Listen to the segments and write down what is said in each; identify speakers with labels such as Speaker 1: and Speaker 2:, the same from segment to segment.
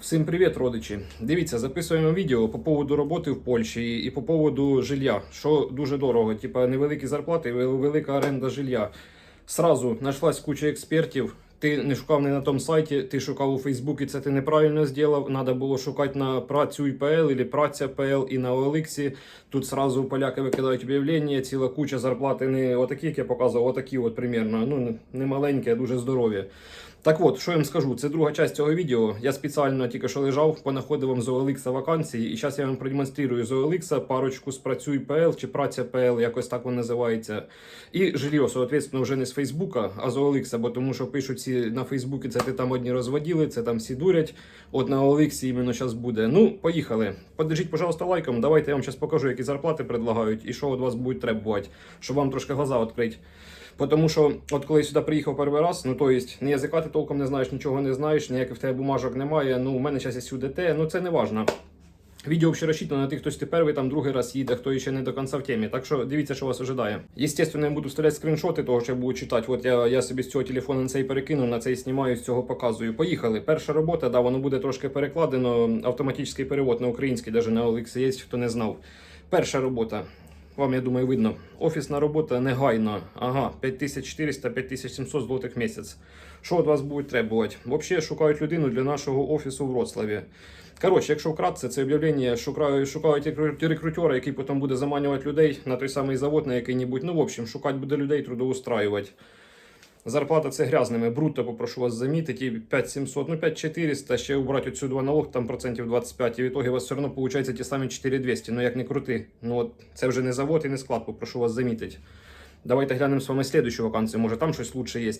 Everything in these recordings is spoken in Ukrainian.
Speaker 1: Всім привіт, родичі! Дивіться, записуємо відео по поводу роботи в Польщі і по поводу жилья, що дуже дорого. Типа невеликі зарплати, велика оренда жилья. Сразу знайшлась куча експертів. Ти не шукав не на тому сайті, ти шукав у Фейсбуці, це ти неправильно зробив. Надо було шукати на працюй.пл або праця.пл і на OLX. Тут сразу поляки викидають об'явлення, ціла куча зарплати не отакі, як я показував, отакі от примерно. Ну, не маленькі, а дуже здорові. Так от, що я вам скажу, це друга частина цього відео. Я спеціально тільки що лежав, понаходив вам з OLX вакансії, і зараз я вам продемонструю з OLX парочку з Працюй.пл чи Праця.пл, якось так воно називається. І жилье, соответственно, вже не з Фейсбука, а з OLX, бо тому що пишуть всі на Фейсбуці, це ти там одні розводили, це там всі дурять. От на OLX іменно зараз буде. Ну, поїхали. Подержіть, пожалуйста, лайком. Давайте я вам зараз покажу, які зарплати предлагають і що від вас будуть требувати, щоб вам трошки глаза відкрити. Тому що, от коли я сюди приїхав перший раз, ну то есть, ні язика ти толком не знаєш, нічого не знаєш, ніяких в тебе бумажок немає. Ну, у мене зараз є сюди ну це не важно. Відео взагалі розчитано на тих, хто сюди перший, там другий раз їде, хто ще не до кінця в темі. Так що дивіться, що вас ожидає. Єстественно, я буду вставляти скріншоти того, що я буду читати. От я, я собі з цього телефону на цей перекинув, на цей знімаю, з цього показую. Поїхали. Перша робота, да, воно буде трошки перекладено. Автоматичний перевод на український, навіть на є, хто не знав. Перша робота. Вам, я думаю, видно. Офісна робота негайно. Ага, 5400-5700 злотих місяць. Що від вас будуть требувати? Взагалі шукають людину для нашого офісу в Вроцлаві. Коротше, якщо вкратце, це об'явлення шукають, шукають рекрутера, який потім буде заманювати людей на той самий завод, на який-небудь. Ну, в общем, шукати буде людей, трудоустраювати. Зарплата це грязними. Брутто попрошу вас замітити. 5700, ну 5400, ще убрати отсюди налог, там процентів 25, і в ітогі у вас все одно виходить ті самі 4200. Ну як не крути. Ну от це вже не завод і не склад, попрошу вас замітити. Давайте глянемо з вами слідчу вакансію, може там щось лучше є.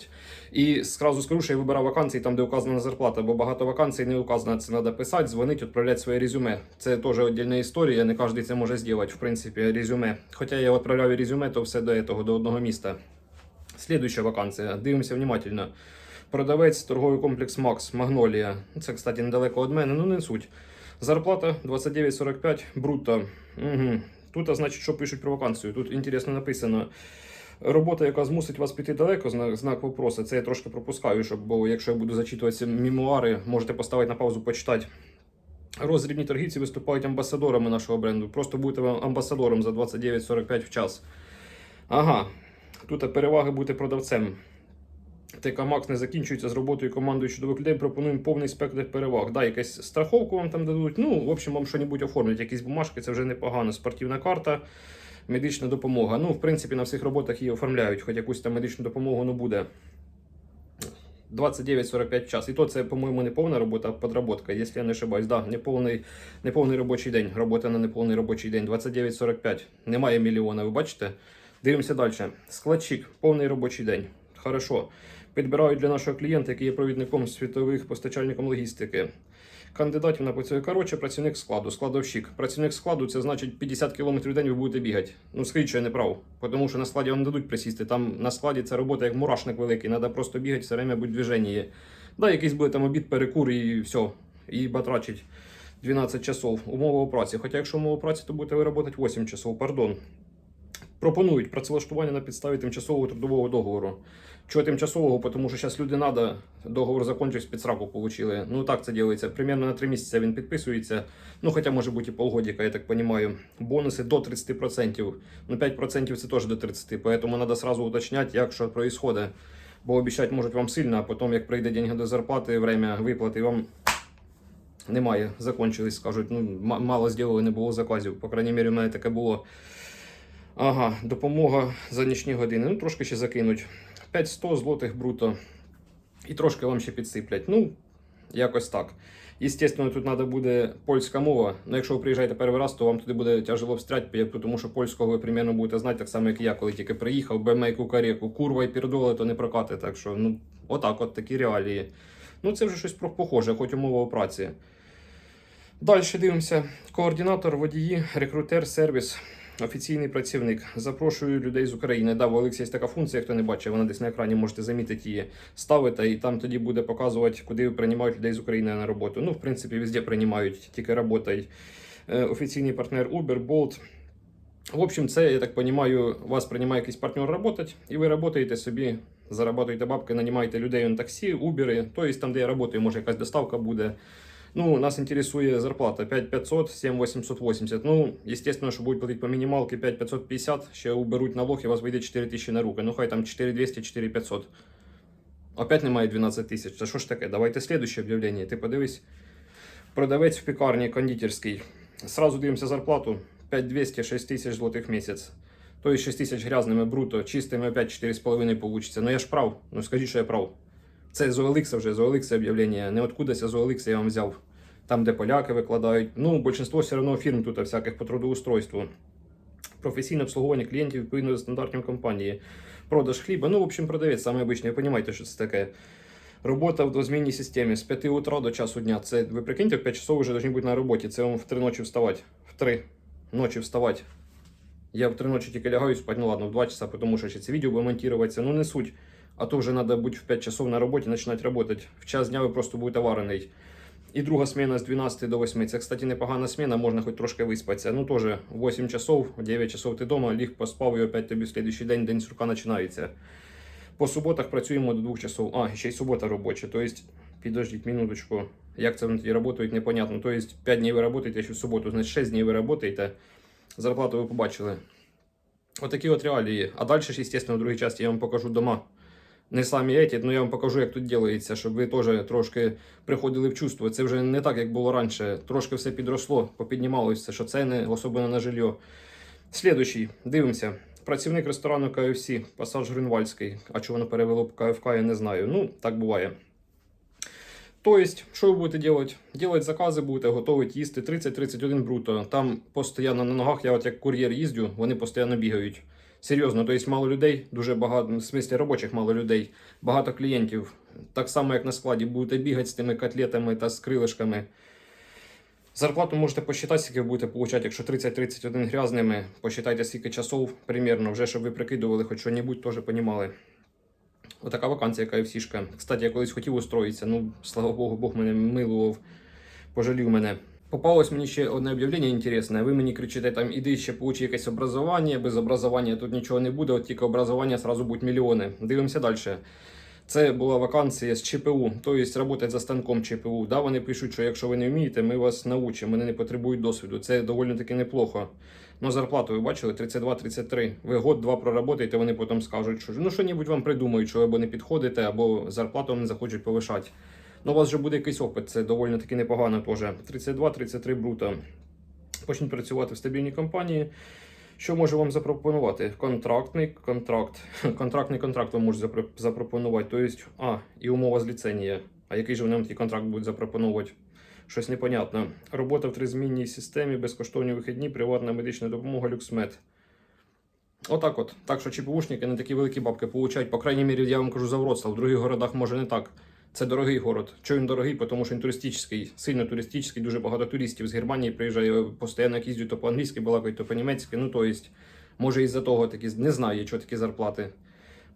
Speaker 1: І сразу скажу, що я вибирав вакансії там, де указана зарплата, бо багато вакансій не указано. Це треба писати, дзвонити, відправляти своє резюме. Це теж віддільна історія, не кожен це може зробити, в принципі, резюме. Хоча я відправляв резюме, то все до того, до одного міста. Слідуюча вакансія. Дивимося внимательно. Продавець торговий комплекс Макс Магнолія. Це, кстати, недалеко від мене, ну не суть. Зарплата 29,45 брутто. Угу. Тут, значить, що пишуть про вакансію. Тут інтересно написано. Робота, яка змусить вас піти далеко, знак, знак вопроса. Це я трошки пропускаю, щоб, бо якщо я буду зачитувати ці мемуари, можете поставити на паузу, почитати. Розрібні торгівці виступають амбасадорами нашого бренду. Просто будете амбасадором за 29,45 в час. Ага, тут переваги бути продавцем. ТК Макс не закінчується з роботою командою чудових людей. Пропонуємо повний спектр переваг. Да, якась страховку вам там дадуть. Ну, в общем, вам щось оформлять, якісь бумажки, це вже непогано. Спортивна карта, медична допомога. Ну, в принципі, на всіх роботах її оформляють, хоч якусь там медичну допомогу не буде. 29-45 час. І то це, по-моєму, не повна робота, а подработка, якщо я не ошибаюсь. Да, не повний, не повний робочий день. Робота на неповний робочий день. 29-45. Немає мільйона, ви бачите? Дивимося далі. Складчик, повний робочий день. Хорошо. Підбирають для нашого клієнта, який є провідником світових постачальником логістики. Кандидатів на працює. Коротше, працівник складу, складовщик. Працівник складу це значить 50 км в день ви будете бігати. Ну, скажіть, що я не прав. Тому що на складі вам не дадуть присісти. Там на складі це робота як мурашник великий. Треба просто бігати, все время бути в движенні. Да, якийсь буде там обід, перекур і все. І батрачить 12 часов. Умова праці. Хоча якщо умова праці, то будете ви працювати 8 часов, пардон. Пропонують працевлаштування на підставі тимчасового трудового договору. Чого тимчасового? Тому що зараз люди надо, договор закончився, під сраку получили. Ну так це ділиться. Примерно на 3 місяці він підписується. Ну, хоча може бути і полгодика, я так розумію. Бонуси до 30%. Ну, 5% це теж до 30%. Поэтому треба сразу уточняти, як що відбувається. Бо обіцяти можуть вам сильно, а потім, як прийде деньги до зарплати, время виплати, вам немає. Закончились, скажуть, ну, мало зробили, не було заказів. По крайній мірі, у мене таке було. Ага, допомога за нічні години. Ну, трошки ще закинуть. 500 злотих бруто. І трошки вам ще підсиплять. Ну, якось так. Естественно, тут треба буде польська мова. Ну, якщо ви приїжджаєте перший раз, то вам туди буде тяжело встрять, тому що польського ви примерно будете знати, так само, як я, коли тільки приїхав, бемей кукареку, курва і пірдоли, то не прокати. Так що, ну, отак, от такі реалії. Ну, це вже щось похоже, хоч умова праці. Далі дивимося. Координатор, водії, рекрутер, сервіс, офіційний працівник. Запрошую людей з України. Да, в Олексі є така функція, хто не бачив, вона десь на екрані можете замітити її. Ставите, і там тоді буде показувати, куди приймають людей з України на роботу. Ну, в принципі, везде приймають, тільки работають. Е, Офіційний партнер Uber, Bolt. В общем, це, я так розумію, вас приймає якийсь партнер працювати, і ви працюєте собі, заробляєте бабки, нанімаєте людей на таксі, Uber, тобто там, де я працюю, може якась доставка буде. Ну, нас интересует зарплата 5500, 7880. Ну, естественно, что будет платить по минималке 5550, ще уберуть налог і у вас вийде 4000 на руки. Ну, хай там 4200, 4500. Опять немає 12 тисяч. Це що ж таке? Давайте слідуще об'явлення. Ти подивись. Продавець в пекарні кондитерський. Сразу дивимося зарплату. 5200, 6 тисяч злотих в місяць. То есть 6 тисяч грязними бруто, чистими опять 4,5 получится. Ну я ж прав. Ну скажіть, що я прав. Це з OLX вже, з OLX об'явлення. Не откудася з OLX я вам взяв. Там, де поляки викладають. Ну, большинство все одно фірм тут всяких по трудоустройству. Професійне обслуговування клієнтів відповідно до стандартів компанії. Продаж хліба. Ну, в общем, продавець, саме обичний, ви розумієте, що це таке. Робота в двозмінній системі з 5 утра до часу дня. Це ви прикиньте, в 5 часов вже повинні бути на роботі. Це вам в 3 ночі вставати. В 3 ночі вставати. Я в 3 ночі тільки лягаю спати, ну ладно, в 2 часа, тому що ще це відео буде монтуватися. Ну не суть. А то вже треба бути в 5 часов на роботі, починати працювати. В час дня ви просто будете варений. І друга сміна з 12 до 8. Це, кстати, непогана сміна, можна хоч трошки виспатися. Ну теж 8 часов, 9 часов ти вдома, ліг поспав і опять тобі в слідуючий день день сурка починається. По суботах працюємо до 2 часов. А, ще й субота робоча. Тобто, підождіть минуточку. Як це вони тоді працюють, непонятно. Тобто 5 днів ви працюєте ще в суботу, значить 6 днів ви працюєте. Зарплату ви побачили. Отакі от реалії. А далі звісно, в другій частині я вам покажу дома. Не самі еті, але я вам покажу, як тут ділається, щоб ви теж трошки приходили в чувство. Це вже не так, як було раніше. Трошки все підросло, попіднімалося, що ціни, особливо на жилье. Слідуючий, дивимося. Працівник ресторану KFC, пасаж Грюнвальський. А чого воно перевело в КФК, я не знаю. Ну, так буває. Тобто, що ви будете робити? Делать закази будете, готувати їсти 30-31 бруто. Там постійно на ногах, я от як кур'єр їздю, вони постійно бігають. Серйозно, тобто мало людей, дуже багато, в смислі робочих мало людей, багато клієнтів. Так само, як на складі, будете бігати з тими котлетами та з крилишками. Зарплату можете посчитати, скільки ви будете получати, якщо 30-31 грязними, посчитайте скільки часов примірно, вже щоб ви прикидували хоч що-небудь, теж понімали. Отака вакансія, яка всішка. Кстати, я колись хотів устроїтися, ну, слава Богу, Бог мене милував, пожалів мене. Попалось мені ще одне об'явлення інтересне. Ви мені кричите, там іди ще получи якесь образування, без образування тут нічого не буде, от тільки образування сразу будуть мільйони. Дивимося далі. Це була вакансія з ЧПУ, тобто працювати за станком ЧПУ. Да, вони пишуть, що якщо ви не вмієте, ми вас научимо, вони не потребують досвіду. Це доволі таки неплохо. Ну, зарплату ви бачили 32-33. Ви год-два проработаєте, вони потім скажуть, що ну що-небудь вам придумають, що ви або не підходите, або зарплату не захочуть повишати. Ну, у вас вже буде якийсь опит, це доволі таки непогано теж. 32-33 бруто. Почніть працювати в стабільній компанії. Що може вам запропонувати? Контрактний контракт. Контрактний контракт вам запро- запропонувати. Тобто, а, і умова з ліцензії. А який же вони вам такий контракт будуть запропонувати? Щось непонятно. Робота в тризмінній системі, безкоштовні вихідні, приватна медична допомога, люксмед. Отак от. Так що ЧПУшники не такі великі бабки получають. По крайній мірі, я вам кажу за Вроцлав. В других городах може не так. Це дорогий город. Чого він дорогий? Тому що він туристичний, сильно туристичний, дуже багато туристів з Германії приїжджає, постійно як їздять то по-англійськи балакають, то по-німецьки. Ну, то есть, може із-за того такі, не знаю, що такі зарплати.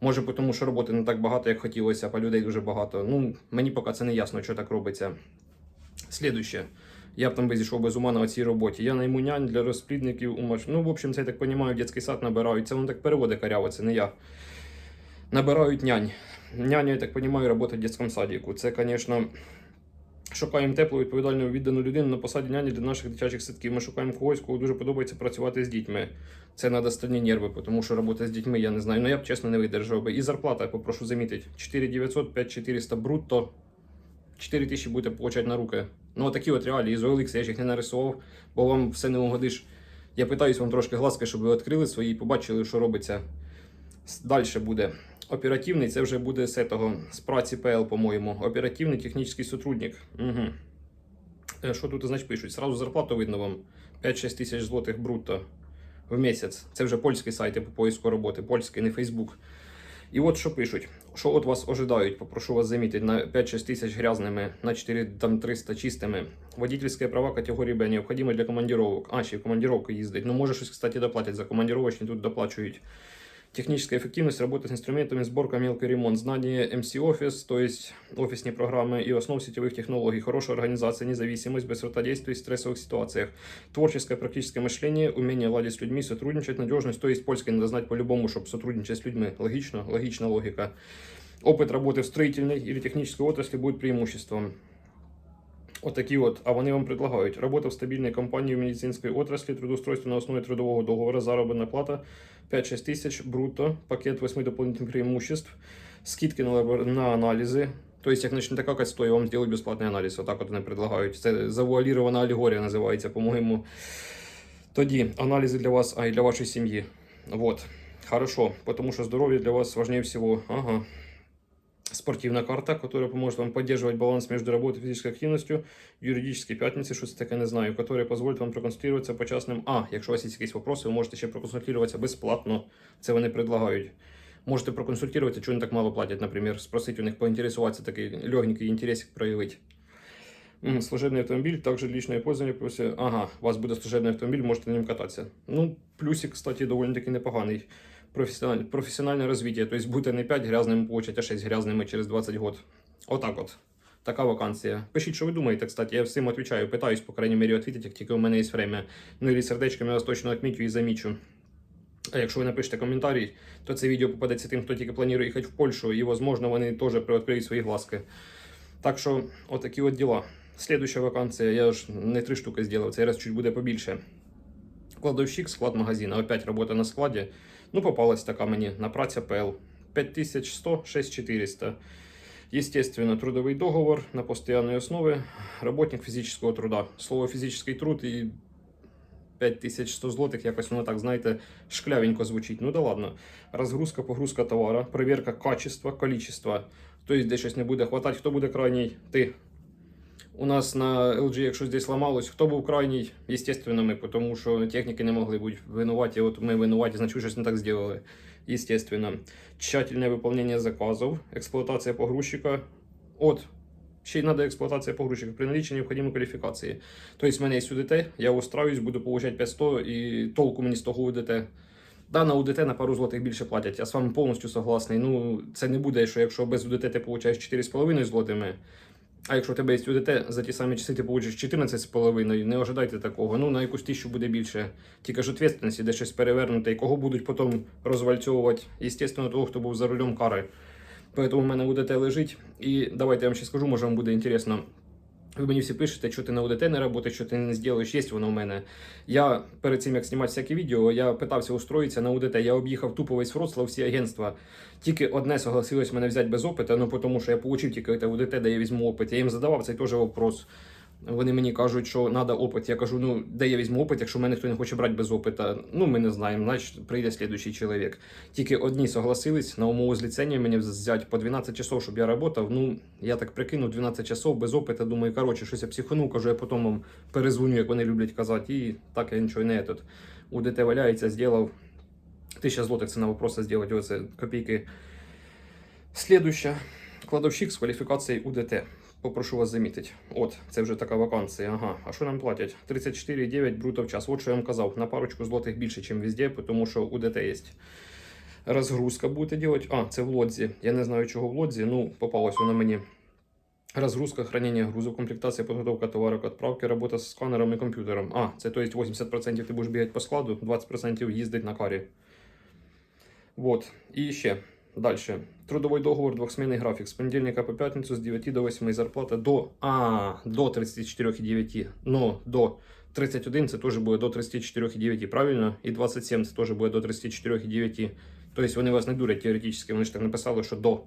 Speaker 1: Може, тому що роботи не так багато, як хотілося, а людей дуже багато. Ну, мені поки це не ясно, що так робиться. Слідуще. Я б там би зійшов без ума на цій роботі. Я найму нянь для розплідників у маш... Ну, в общем, це я так розумію, дитячий сад набирають. Це воно так переводить каряво, це не я. Набирають нянь. Няня, я так розумію, робота в дитячому садіку. Це, звісно, шукаємо теплу, відповідальну, віддану людину на посаді няні для наших дитячих садків. Ми шукаємо когось, кого дуже подобається працювати з дітьми. Це треба стальні нерви, тому що робота з дітьми я не знаю. Ну я б чесно не видержав би. І зарплата, я попрошу замітити. 4900, 5400 брутто. 4 тисячі будете получати на руки. Ну, отакі от реалії з OLX, я їх не нарисував, бо вам все не угодиш. Я питаюсь вам трошки глазки, щоб ви відкрили свої і побачили, що робиться. Далі буде. Оперативний, це вже буде з того, з праці ПЛ, по-моєму. Оперативний технічний сотрудник. Угу. Що тут, значить, пишуть? Сразу зарплату видно вам 5-6 тисяч злотих брутто в місяць. Це вже польські сайти по поиску роботи, польський, не Фейсбук. І от що пишуть, що от вас ожидають, попрошу вас замітити, на 5-6 тисяч грязними, на 4 там 300 чистими. Водительські права категорії Б необхідні для командировок. А, ще командировки їздить. Ну, може щось, кстати, доплатять за командировочні, тут доплачують Техническая эффективность работы с инструментами, сборка, мелкий ремонт, знание MC Office, то есть офисные программы и основ сетевых технологий, хорошая организация, независимость, быстрота действий в стрессовых ситуациях, творческое практическое мышление, умение ладить с людьми, сотрудничать, надежность, то есть польский надо знать по-любому, чтобы сотрудничать с людьми. Логично, логична логика. Опыт работы в строительной или технической отрасли будет преимуществом. Отакі от, а вони вам предлагають робота в стабільній компанії в медицинській отраслі, трудоустройство на основі трудового договору, заробітна плата 5-6 тисяч брутто, пакет 8 дополнительных преимуществ, скидки на, лабор- на аналізи. Тобто, як почнете какать, то я вам зроблю безплатний аналіз. Отак от вони предлагають. Це завуалірована алегорія називається, по-моєму. Тоді аналізи для вас, а й для вашої сім'ї. Вот. Хорошо, потому что здоровье для вас важнее всего. Ага Спортивная карта, которая поможет вам поддерживать баланс между работой и физической активностью, юридические пятницы, що це таке не знаю, которые позволят вам проконсультироваться по частным... А, якщо у вас є якісь вопроси, ви можете ще проконсультуватися безплатно. Це вони предлагають. Можете проконсультуватися, чого вони так мало платять, наприклад, спросити у них поінтересуватися, такий легенький інтересик проявити. М, Служебний автомобіль, також личное пользование. плюс- Ага, у вас буде служебний автомобіль, можете на ньому кататися. Ну, плюсик, кстати, доволі таки непоганий. Професіональ... Професіональне розвиття. Тобто бути не 5 грязними получать, а 6 грязними через 20 год. Отак от. Така вакансія. Пишіть, що ви думаєте, кстати. Я всім відповідаю, питаюсь, по крайній мірі, відповідати, як тільки у мене є время. Ну і сердечками вас точно відмічу і замічу. А якщо ви напишете коментарі, то це відео попадеться тим, хто тільки планує їхати в Польщу, і, можливо, вони теж приоткриють свої глазки. Так що, отакі от діла. Слідуща вакансія, я ж не три штуки зробив, цей раз чуть буде побільше. Кладовщик, склад магазина. Опять робота на складі. Ну, попалась така мені на праця ПЛ. 5100, 6400. Естественно, трудовий договор на постоянной основе. Работник фізичного труда. Слово фізичний труд і 5100 злотих, якось воно так, знаєте, шклявенько звучить. Ну да ладно. Розгрузка, погрузка товара, перевірка качества, количества. Тобто, де щось не буде хватати, хто буде крайній? Ти. У нас на LG, якщо здесь ламалось, хто був крайній? Естественно, ми, тому що техніки не могли бути винуваті. От ми винуваті, значить, щось не так зробили. Естественно. Тщательне виконання заказів, експлуатація погрузчика. От, ще й треба експлуатація погрузчика при наличии необхідної кваліфікації. Тобто, в мене є УДТ, я устроюсь, буду получати 500 і толку мені з того УДТ. Да, на УДТ на пару злотих більше платять. Я з вами повністю согласний. Ну, це не буде, що якщо без УДТ ти получаєш 4,5 злотими, а якщо у тебе є УДТ, за ті самі часи ти получиш 14,5, не ожидайте такого. Ну, на якусь тисячу буде більше. Тільки ж відповідальності, де щось перевернути, і кого будуть потім розвальцьовувати. Естественно, того, хто був за рулем кари. Поэтому у мене УДТ лежить. І давайте я вам ще скажу, може вам буде інтересно. Ви мені всі пишете, що ти на УДТ не роботи, що ти не зробиш, є воно в мене. Я перед цим, як знімати всякі відео, я питався устроїтися на УДТ. Я об'їхав тупо весь Вроцлав, всі агентства. Тільки одне согласилось мене взяти без опиту, ну тому що я отримав тільки УДТ, де я візьму опит. Я їм задавав цей теж вопрос. Вони мені кажуть, що треба опит. Я кажу, ну де я візьму опит, якщо мене хто не хоче брати без опита. Ну, ми не знаємо, значить прийде слідуючий чоловік. Тільки одні согласились на умову з ліцензією мені взяти по 12 часов, щоб я працював. Ну, я так прикинув 12 часов без опиту. Думаю, коротше, щось я психанув, кажу, я потім вам перезвоню, як вони люблять казати. І так я нічого не тут. УДТ валяється, зробив. Тисяча злотих це на вопроси зробити, оце копійки. Слідуща. Кладовщик з кваліфікацією УДТ. Попрошу вас замітити. От, це вже така вакансія. Ага. А що нам платять? 34,9 бруто в час. От що я вам казав. На парочку злотих більше, ніж везде, тому що УДТ є. Розгрузка будете робити. А, це в лодзі. Я не знаю, чого в лодзі. Ну, попалось воно мені. Разгрузка, хранение грузов, комплектация, подготовка товара к отправке, работа с сканером и компьютером. А, це то есть 80% ти будеш бігати по складу, 20% їздить на карі. Вот. І ще. Дальше. Трудовой договор, двохсменний графік. З понедельника по п'ятницю з 9 до 8 зарплата до, а, до 34,9. Но до 31 це теж буде до 34,9, правильно? І 27 це теж буде до 34,9. Тобто вони вас не дурять теоретично, вони ж так написали, що до.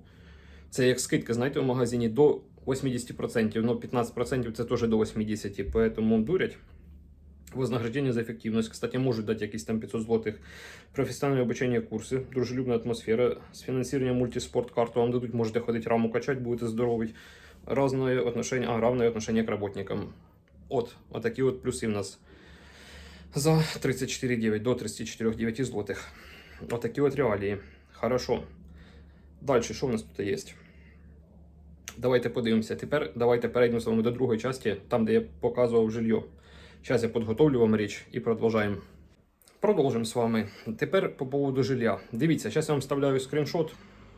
Speaker 1: Це як скидка, знаєте, в магазині до 80%, но 15% це теж до 80%, поэтому дурять. Вознаграждение за эффективность. Кстати, может дать якісь там 500 злотих. Професіональне обучення курси, дружелюбна атмосфера, з фінансуванням мультиспорт карту вам дадуть, можете ходити раму качать, будете здоровий. Разное отношение, а, равное отношение к работникам. От, отакі от плюси в нас. За 34,9 до 34,9 злотих. Отакі от реалії. Хорошо. Далі, що в нас тут є? Давайте подивимося. Тепер давайте перейдемо з вами до другої частини, там, де я показував жилье. Зараз я підготовлю вам річ і продовжаємо. Продовжимо з вами. Тепер по поводу жилья. Дивіться, зараз я вам вставляю скріншот.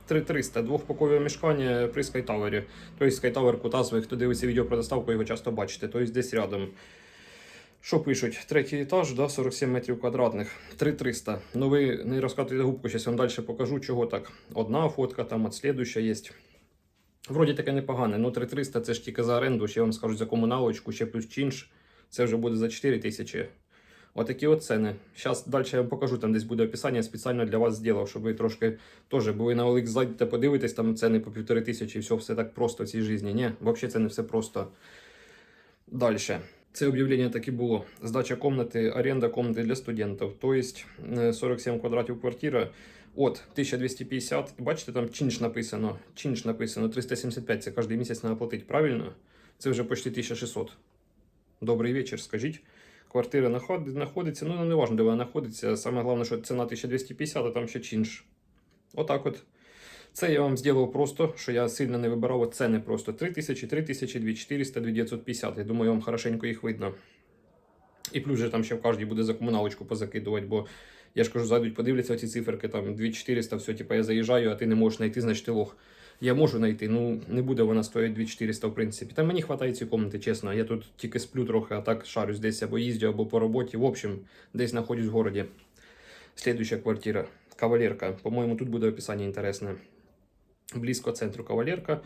Speaker 1: 3300, двохпакове мешкання при Скайтавері. Тобто Скайтавер Кутасовий, хто дивиться відео про доставку, його часто бачите. Тобто десь рядом. Що пишуть? Третій етаж, да, 47 метрів квадратних, 3300. Ну ви не розкатуйте губку, зараз вам далі покажу, чого так. Одна фотка, там от слідуща є. Вроді таке непогане. Ну, 3300 це ж тільки за оренду, ще вам скажуть за комуналочку, ще плюс чинш. Це вже буде за 4 тисячі. Отакі от ціни. Зараз далі я вам покажу, там десь буде описання, спеціально для вас зробив, щоб ви трошки теж, ви на OLX зайдете, подивитесь, там ціни по півтори тисячі, і все, все так просто в цій житті. Ні, взагалі це не все просто. Далі. Це об'явлення так і було. Здача комнати, оренда комнати для студентів. Тобто 47 квадратів квартира от 1250. Бачите, там чинш написано. Чинш написано 375. Це кожен місяць треба платити. Правильно? Це вже почти 1600. Добрий вечір, скажіть. Квартира знаходиться, ну не важливо, де вона знаходиться. Саме головне, що ціна 1250, а там ще чинш. Отак от. Це я вам зробив просто, що я сильно не вибирав ціни просто 3000, 3000, 2400, 2950. Я думаю, вам хорошенько їх видно. І плюс же там ще в кожній буде за комуналочку позакидувати, бо я ж кажу, зайдуть, подивляться ці циферки, там 2400, все, типу, я заїжджаю, а ти не можеш знайти, значить лох. Я можу знайти, ну не буде вона стоїть 2400, в принципі. Та мені вистачає цієї комнати, чесно. Я тут тільки сплю трохи, а так шарюсь десь або їздю, або по роботі. В общем, десь знаходжусь в городі. Слідуюча квартира. Кавалерка. По-моєму, тут буде описання інтересне. Близько центру кавалерка.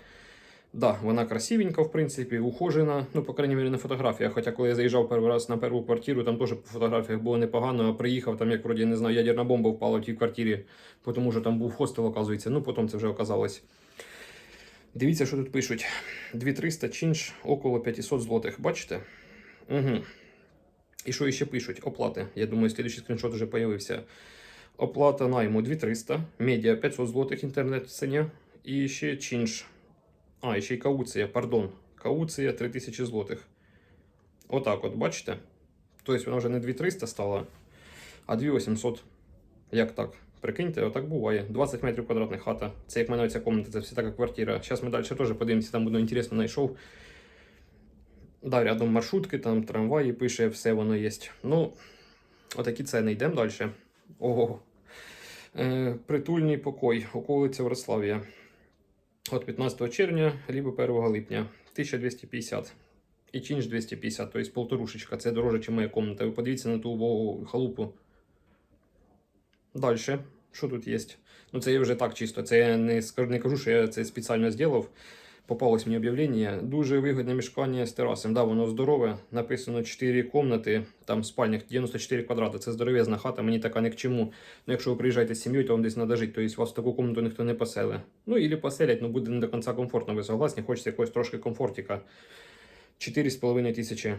Speaker 1: Да, вона красивенька, в принципі, ухожена, ну, по крайній мірі, на фотографіях. Хоча коли я заїжджав перший раз на першу квартиру, там теж по фотографіях було непогано, а приїхав, там, як вроді, не знаю, ядерна бомба впала в тій квартирі, тому що там був хостел, оказується. Ну, потім це вже оказалось. Дивіться, що тут пишуть. 2300 чинш около 500 злотих. Бачите? Угу. І що ще пишуть? Оплати. Я думаю, слідчий скріншот вже появився. Оплата найму 2300, медіа 500 злотих інтернет в ціні. І ще чинш. А, і ще й кауція, пардон. Кауція 3000 злотих. Отак от, бачите? Тобто вона вже не 2300 стала, а 2800. Як так? Прикиньте, отак буває. 20 метрів квадратних хата. Це як мене ця комната, це все така квартира. Зараз ми далі теж подивимося, там буде інтересно знайшов. Да, рядом маршрутки, там трамваї пише, все воно є. Ну, отакі ціни. Йдемо далі. Ого. Е, притульний покой, околиця Врославія. От 15 червня, либо 1 липня. 1250. І чинш 250, тобто полторушечка. Це дороже, ніж моя комната. Ви подивіться на ту халупу. Далі. Що тут є? Ну, це я вже так чисто. Це я не, скажу, не кажу, що я це спеціально зробив. Попалось мені об'явлення. Дуже вигідне мешкання з терасом. Да, воно здорове. Написано 4 комнати, там спальник 94 квадрати. Це здоровезна хата, мені така не к чому. Ну, якщо ви приїжджаєте з сім'єю, то вам десь треба жити. Тобто вас в таку комнату ніхто не поселить. Ну, і поселять, але буде не до кінця комфортно. Ви согласні? Хочеться якогось трошки комфортика. 4,5 тисячі.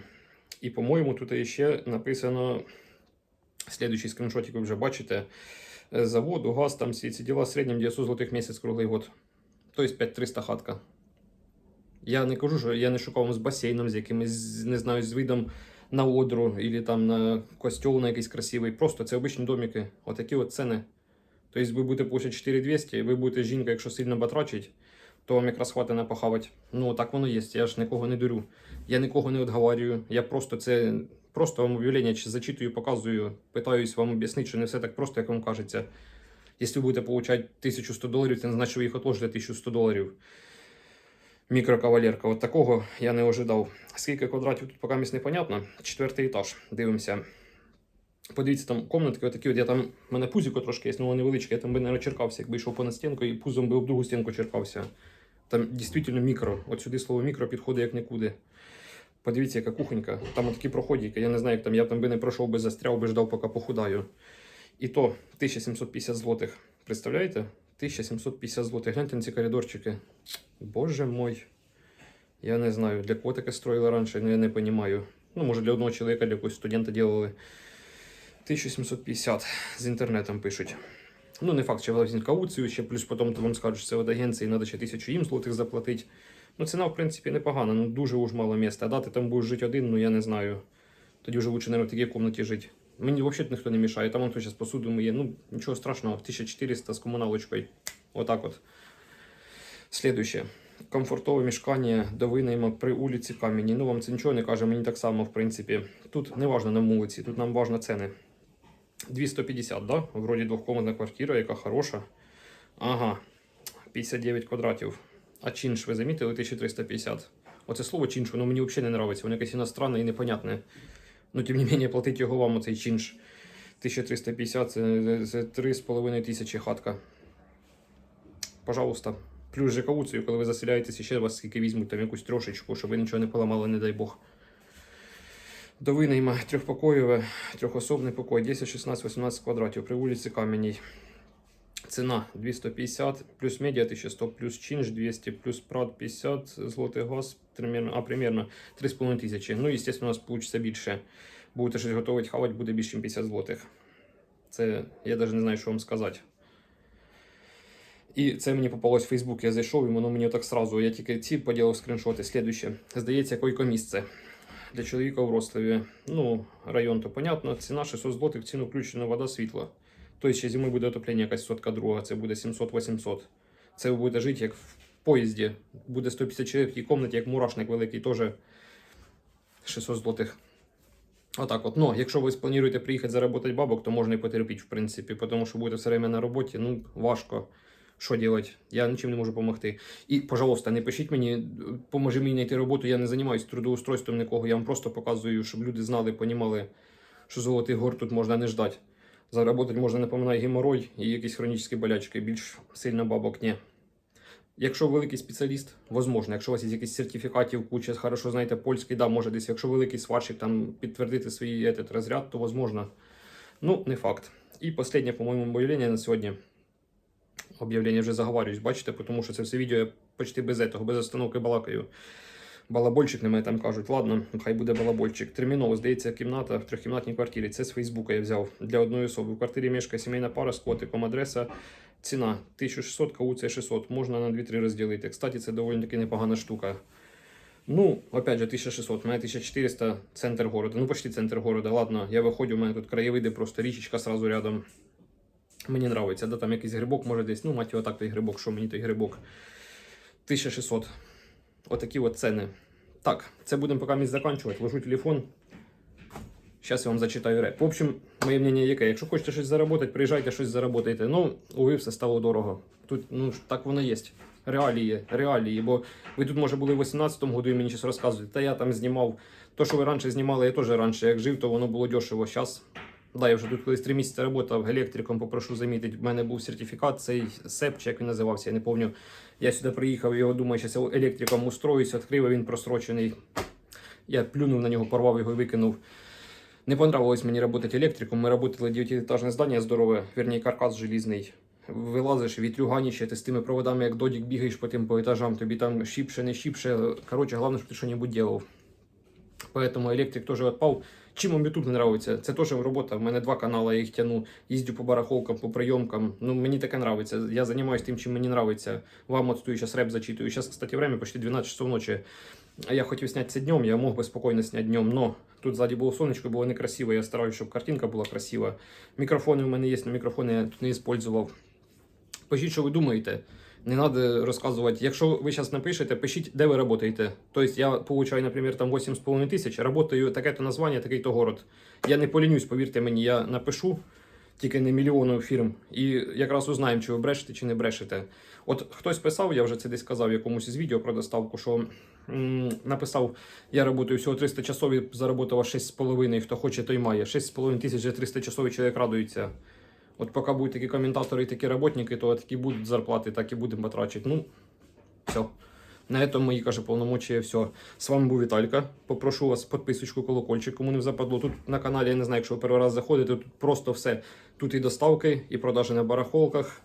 Speaker 1: І, по-моєму, тут ще написано. Слідуючий скріншотик ви вже бачите. Е, За воду, газ, там всі ці діла в середньому 900 злотих місяць круглий год. Тобто 5300 хатка. Я не кажу, що я не шукав з басейном, з якимось, не знаю, з видом на одру, або там на костьол на якийсь красивий. Просто це обичні домики. Отакі от ціни. Тобто ви будете получати 4200, ви будете жінка, якщо сильно батрачить, то вам якраз на похавати. Ну, так воно є. Я ж нікого не дурю. Я нікого не відговорюю. Я просто це просто вам об'явлення чи зачитую, показую, питаюсь вам об'яснити, що не все так просто, як вам кажеться. Якщо ви будете получати 1100 доларів, це не значить, що ви їх отложите 1100 доларів. Мікрокавалерка. От такого я не ожидав. Скільки квадратів тут поки місць непонятно. Четвертий етаж. Дивимося. Подивіться, там комнатки отакі. От я там, в мене пузіко трошки є, ну воно невеличке. Я там би не черкався, якби йшов понад стінку і пузом би об другу стінку черкався. Там дійсно мікро. От сюди слово мікро підходить як нікуди. Подивіться, яка кухонька. Там отакі проходики. Я не знаю, як там я там би не пройшов би застряв би ждав, поки похудаю. І то 1750 злотих. Представляєте? 1750 злотих. Гляньте на ці коридорчики. Боже мой. Я не знаю, для кого таке строїли раніше, ну я не розумію. Ну, може, для одного чоловіка, для якогось студента делали. 1750 з інтернетом пишуть. Ну, не факт, що візьмуть кауцію, ще плюс потім вам скажуть, що це від агенції, треба ще тисячу їм злотих заплатити. Ну, ціна, в принципі, непогана, ну дуже уж мало місця. А дати там будеш жити один, ну я не знаю. Тоді вже лучше, мабуть, в такій кімнаті жити. Мені взагалі ніхто не мішає. Там зараз посуду миє. Ну, нічого страшного, 1400 з комуналочкою. Отак от. Слідуще. Комфортове мішкання до винайма при вулиці Кам'яні. Ну, вам це нічого не каже, мені так само, в принципі. Тут не важно на вулиці, тут нам важно ціни. 250, да? Вроді двохкомнатна квартира, яка хороша. Ага, 59 квадратів. А чинш, ви замітили, 1350. Оце слово чинш, воно мені взагалі не подобається. Воно якесь іностранне і непонятне. Ну, тим не менше, платить його вам оцей чинш. 1350 це, це 3,5 тисячі хатка. Пожалуйста, Плюс ЖКУ, коли ви заселяєтесь, ще вас скільки візьмуть там якусь трошечку, щоб ви нічого не поламали, не дай Бог. До винайма трьохпокоєве, трьохособний покой, 10, 16, 18 квадратів при вулиці Кам'яній. Ціна 250, плюс медіа 1100, плюс чинш 200, плюс прад 50, злотий газ, примерно, а, примерно 3,5 тисячі. Ну, звісно, у нас вийде більше. Будете щось готувати хавати, буде більше, ніж 50 злотих. Це я навіть не знаю, що вам сказати. І це мені попалось в Фейсбук, я зайшов, і воно мені так сразу. Я тільки ці поділив скріншоти. Слідуще. Здається, койко-місце для чоловіка в Ростові. Ну, район то понятно. Ціна 600 злотих, ціну включена вода, світло. Тобто ще зимою буде отоплення якась сотка друга, це буде 700-800. Це ви будете жити як в поїзді. Буде 150 чоловік в тій кімнаті, як мурашник великий, теж 600 злотих. Отак от. Ну, якщо ви сплануєте приїхати заробити бабок, то можна і потерпіти, в принципі, тому що будете все время на роботі, ну, важко. Що робити? Я нічим не можу допомогти. І, пожалуйста, не пишіть мені, поможи мені знайти роботу, я не займаюся трудоустройством нікого. Я вам просто показую, щоб люди знали, понімали, що золотий гор тут можна не ждати. Заработати можна, напоминаю, геморой і якісь хронічні болячки. Більш сильно бабок ні. Якщо великий спеціаліст, возможно. Якщо у вас є якісь сертифікатів, куча, хорошо знаєте польський, да, може десь. Якщо великий сварщик там підтвердити свій этот, розряд, то возможно. Ну, не факт. І останнє, по-моєму, об'явлення на сьогодні. Об'явлення вже заговарююсь, бачите, тому що це все відео я почти без этого, без остановки балакаю. Балабольчик на мене там кажуть, ладно, хай буде балабольчик. Терміново, здається, кімната в трьохкімнатній квартирі. Це з Фейсбука я взяв для одної особи. В квартирі мешкає сімейна пара з котиком. Адреса ціна 1600, кауція 600. Можна на 2-3 розділити. Кстати, це доволі таки непогана штука. Ну, опять же, 1600, у мене 1400 центр города. Ну, почти центр города. Ладно, я виходжу, у мене тут краєвиди, просто річечка сразу рядом. Мені нравиться, да, там якийсь грибок, може десь, ну, мать його так той грибок, що мені той грибок. 1600. Отакі от ціни. Так, це будемо поки місць закінчувати. Ложу телефон. Зараз я вам зачитаю реп. В общем, моє мнение яке. Якщо хочете щось заробити, приїжджайте, щось заработайте. Ну, уви, все стало дорого. Тут, ну, так воно є. Реалії, реалії. Бо ви тут, може, були в 18-му году і мені щось розказуєте. Та я там знімав. То, що ви раніше знімали, я теж раніше як жив, то воно було дешево. Зараз Да, я вже тут колись три місяці працював електриком, попрошу замітити. В мене був сертифікат, цей СЕП, чи як він називався, я не пам'ятаю. Я сюди приїхав, його думаю, що я електриком устроюсь, відкрив, а він просрочений. Я плюнув на нього, порвав його і викинув. Не понравилось мені працювати електриком. Ми працювали дев'ятиэтажне здання здорове, вірні, каркас желізний. Вилазиш, вітрюганіще, ти з тими проводами, як додік бігаєш по тим по етажам, тобі там щіпше, не щіпше. Коротше, головне, щоб ти що-небудь робив. Поэтому электрик тоже отпал. Чим вам YouTube не нравиться? Це теж робота. У мене два канали, я їх тяну. Їздю по барахолкам, по прийомкам. Ну, мені таке нравиться. Я займаюся тим, чим мені нравиться. Вам от стою, зараз реп зачитую. Зараз, кстати, время почти 12 часов ночі. А я хотів зняти це днем, я мог би спокійно зняти днем, но тут ззаді було сонечко, було некрасиво. Я стараюся, щоб картинка була красива. Мікрофони у мене є, але мікрофони я тут не використовував. Пишіть, що ви думаєте. Не треба розказувати. Якщо ви зараз напишете, пишіть, де ви працюєте. Тобто я получаю, наприклад, там 8,5 тисяч, працюю таке-то названня, такий-то город. Я не полінюсь, повірте мені, я напишу тільки не мільйону фірм. І якраз узнаємо, чи ви брешете, чи не брешете. От хтось писав, я вже це десь казав в якомусь із відео про доставку, що м, написав, я працюю всього 300 часов і заработала 6,5, хто хоче, той має. 6,5 тисяч за 300 часов чоловік радується. От поки будуть такі коментатори і такі роботники, то такі будуть зарплати, так і будемо потрачити. Ну, все. На этом мої каже повномочия все. З вами був Віталька. Попрошу вас підписочку, колокольчик, кому не западло. Тут на каналі, я не знаю, якщо ви перший раз заходите, тут просто все. Тут і доставки, і продажі на барахолках,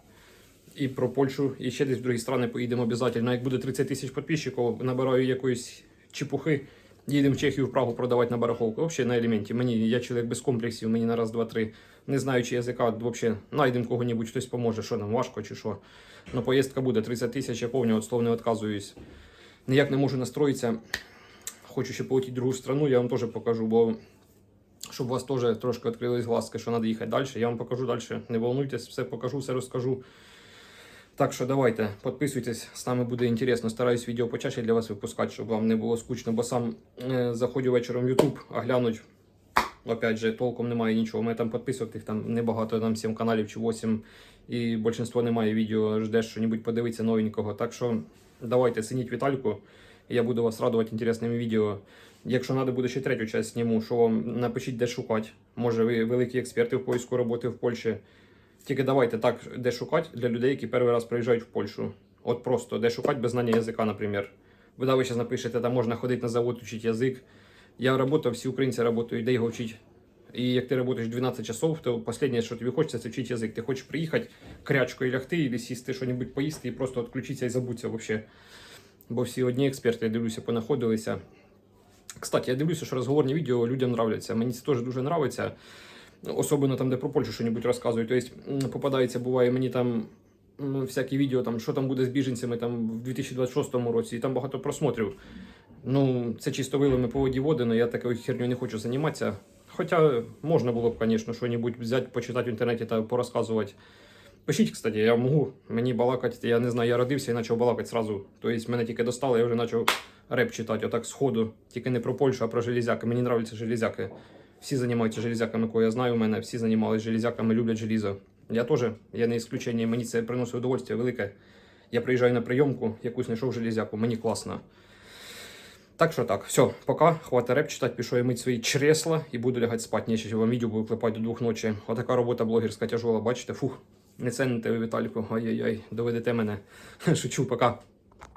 Speaker 1: і про Польщу, і ще десь в другі страни поїдемо обов'язково. Як буде 30 тисяч підписчиків, набираю якоїсь чепухи. Їдемо в Чехію в Прагу продавати на барахолку. Взагалі на елементі. Мені я чоловік без комплексів, мені на раз, два, три. Не знаючи язика, взагалі знайдемо кого-небудь, хтось поможе, що нам важко чи що. Ну, поїздка буде 30 тисяч, я повністю від слов не відказуюсь. Ніяк не можу настроїтися. Хочу ще полетіти в другу страну, я вам теж покажу, бо щоб у вас теж трошки відкрились глазки, що треба їхати далі. Я вам покажу далі. Не волнуйтесь, все покажу, все розкажу. Так що давайте, підписуйтесь, з нами буде інтересно. Стараюсь відео почаще для вас випускати, щоб вам не було скучно, бо сам е, заходжу вечором в YouTube, а глянуть. Опять же, толком немає нічого. Мене там підписок тих там небагато, там 7 каналів чи 8. І більшинство немає відео, ждеш що-небудь подивитися новенького. Так що давайте цініть Вітальку. Я буду вас радувати інтересними відео. Якщо треба буде ще третю часть зніму, що вам напишіть, де шукати. Може, ви великі експерти в поиску роботи в Польщі. Тільки давайте так, де шукати для людей, які перший раз приїжджають в Польщу. От просто, де шукати без знання язика, наприклад. Ви да, зараз напишете, там можна ходити на завод, вчити язик. Я працював, всі українці працюють, де його вчити. І як ти працюєш 12 часов, то останнє, що тобі хочеться, це вчити язик. Ти хочеш приїхати крячкою лягти, або сісти, щось поїсти і просто відключитися і забутися взагалі. Бо всі одні експерти, я дивлюся, понаходилися. Кстати, я дивлюся, що розговорні відео людям нравляться. Мені це теж дуже нравиться. Особливо там, де про Польщу щось розказують. Тобто попадається, буває мені там всякі відео, там, що там буде з біженцями там, в 2026 році, і там багато просмотрів. Ну, це чисто вилами по воді але я такою херню не хочу займатися. Хоча можна було б, звісно, щось взяти, почитати в інтернеті та порозказувати. Пишіть, кстати, я можу. Мені балакати, я не знаю, я родився і почав балакати сразу. Тобто мене тільки достали, я вже почав реп читати, отак сходу. Тільки не про Польщу, а про железяки. Мені нравляться железяки. Всі займаються железяками, кого я знаю, у мене всі займалися железяками, люблять желізо. Я теж, я не ісключення, мені це приносить удовольствие велике. Я приїжджаю на прийомку, якусь знайшов железяку, мені класно. Так що так, все, пока, хватить реп читати, пішов я мить свої чресла і буду лягати спати. Ні, ще вам відео буду клепати до двох ночі. Отака робота блогерська тяжола, бачите, фух, не цените ви, Віталіку, ай-яй-яй, доведете мене. Шучу, пока.